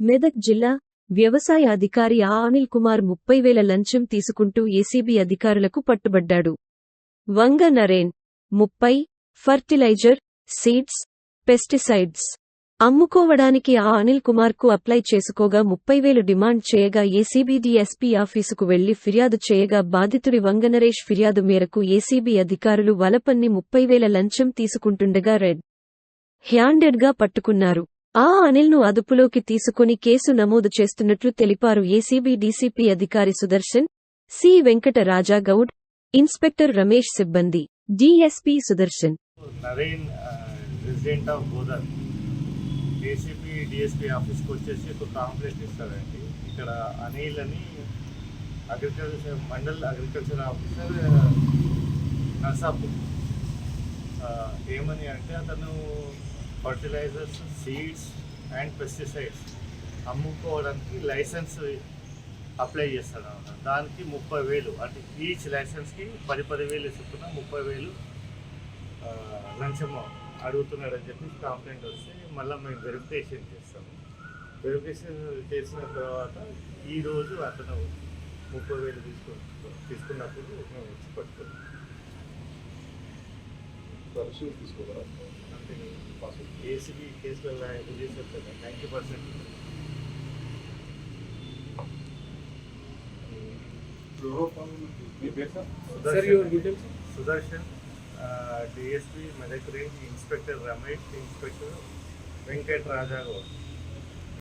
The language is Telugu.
మెదక్ జిల్లా వ్యవసాయ అధికారి ఆ అనిల్ కుమార్ ముప్పై వేల లంచం తీసుకుంటూ ఏసీబీ అధికారులకు పట్టుబడ్డాడు. వంగ నరేన్ ముప్పై ఫర్టిలైజర్ సీడ్స్ పెస్టిసైడ్స్ అమ్ముకోవడానికి ఆ అనిల్ కుమార్కు అప్లై చేసుకోగా ముప్పై వేలు డిమాండ్ చేయగా ఏసీబీ ఎస్పీ ఆఫీసుకు వెళ్ళి ఫిర్యాదు చేయగా బాధితుడి వంగనరేష్ ఫిర్యాదు మేరకు ఏసీబీ అధికారులు వలపన్ని ముప్పై వేల లంచం తీసుకుంటుండగా రెడ్ హ్యాండెడ్గా పట్టుకున్నారు. ఆ అనిల్ను అదుపులోకి తీసుకుని కేసు నమోదు చేస్తున్నట్లు తెలిపారు ఏసీబీ డీసీపీ అధికారి సుదర్శన్ సి. వెంకట రాజాగౌడ్ ఇన్స్పెక్టర్ రమేష్ సిబ్బంది DSP Sudarshan. Naren resident of DSP ఆఫీస్కి వచ్చేసి ఒక కాంప్లైంట్ ఇస్తారండి. ఇక్కడ అనిల్ అని agriculture mandal agriculture officer Narsapur. ఏమని అంటే అతను ఫర్టిలైజర్స్ సీడ్స్ అండ్ పెస్టిసైడ్స్ అమ్ముకోవడానికి లైసెన్స్ అప్లై చేస్తాడు అన్నమాట దానికి ముప్పై వేలు అంటే ఈచ్ లైసెన్స్కి పది పది వేలు చొప్పున ముప్పై వేలు ఆ, లంచం అడుగుతున్నాడని చెప్పి కంప్లైంట్ వస్తే మళ్ళీ మేము వెరిఫికేషన్ చేస్తాము. వెరిఫికేషన్ చేసిన తర్వాత ఈరోజు అతను ముప్పై వేలు తీసుకు తీసుకున్నప్పుడు మేము వచ్చి పట్టుకున్నాం. పరిశీలి తీసుకోగలరా? అంటే ఏసీబీ కేసులలో రిలీజ్ అవుతుంది ninety percent Sudarshan DSP Medak range inspector Ramesh inspector Venkat Raja Goud